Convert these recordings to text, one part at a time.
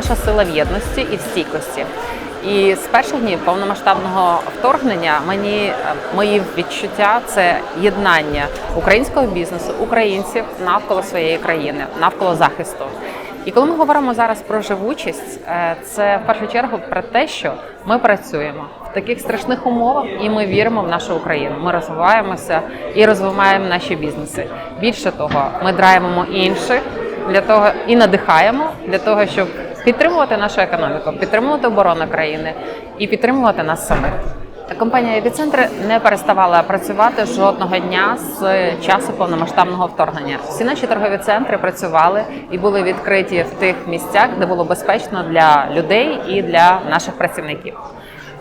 наша сила в єдності і в стійкості. І з перших днів повномасштабного вторгнення мені е, мої відчуття це єднання українського бізнесу, українців навколо своєї країни, навколо захисту. І коли ми говоримо зараз про живучість, е, це в першу чергу про те, що ми працюємо в таких страшних умовах, і ми віримо в нашу Україну. Ми розвиваємося і розвиваємо наші бізнеси. Більше того, ми драйвимо інших для того і надихаємо для того, щоб підтримувати нашу економіку, підтримувати оборону країни і підтримувати нас самих. Компанія Епіцентр не переставала працювати жодного дня з часу повномасштабного вторгнення. Всі наші торгові центри працювали і були відкриті в тих місцях, де було безпечно для людей і для наших працівників.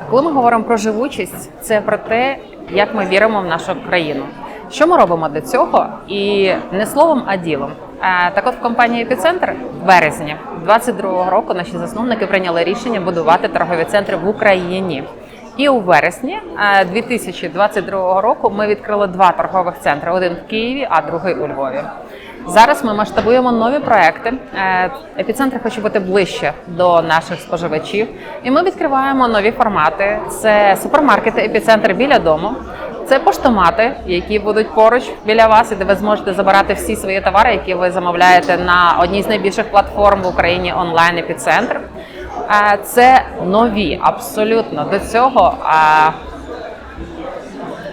Коли ми говоримо про живучість, це про те, як ми віримо в нашу країну. Що ми робимо для цього? І не словом, а ділом. Так от в компанії Епіцентр в березні 22-го року наші засновники прийняли рішення будувати торгові центри в Україні. І у вересні е, 2022 року ми відкрили два торгових центри: один в Києві, а другий у Львові. Зараз ми масштабуємо нові проекти. Е, Епіцентр хоче бути ближче до наших споживачів, і ми відкриваємо нові формати. Це супермаркети епіцентр біля дому. Це поштомати, які будуть поруч біля вас, і де ви зможете забирати всі свої товари, які ви замовляєте на одній з найбільших платформ в Україні онлайн епіцентр. Це нові абсолютно до цього.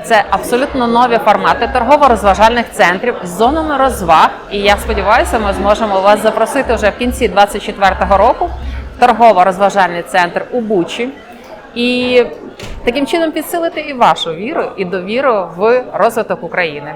Це абсолютно нові формати торгово-розважальних центрів з зонами розваг. І я сподіваюся, ми зможемо вас запросити вже в кінці 2024 року торгово-розважальний центр у Бучі. І таким чином підсилити і вашу віру, і довіру в розвиток України.